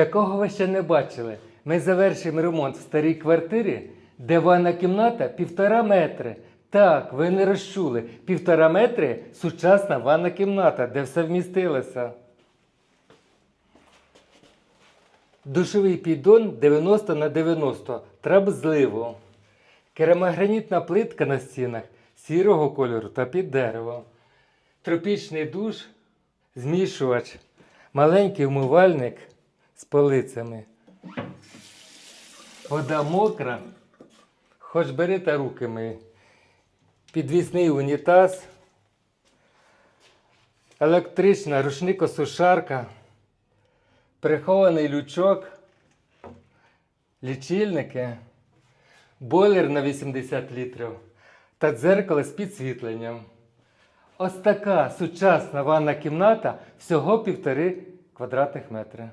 Такого ви ще не бачили. Ми завершимо ремонт в старій квартирі, де ванна кімната півтора метри. Так, ви не розчули. Півтора метри сучасна ванна кімната, де все вмістилося. Душовий піддон 90 на 90, трап зливу. Керамогранітна плитка на стінах сірого кольору та під дерево. Тропічний душ, змішувач, маленький умивальник з полицями. Вода мокра, хоч бери та руки мий. Підвісний унітаз, електрична рушникосушарка, прихований лючок, лічильники, бойлер на 80 літрів та дзеркало з підсвітленням. Ось така сучасна ванна кімната всього півтори квадратних метри.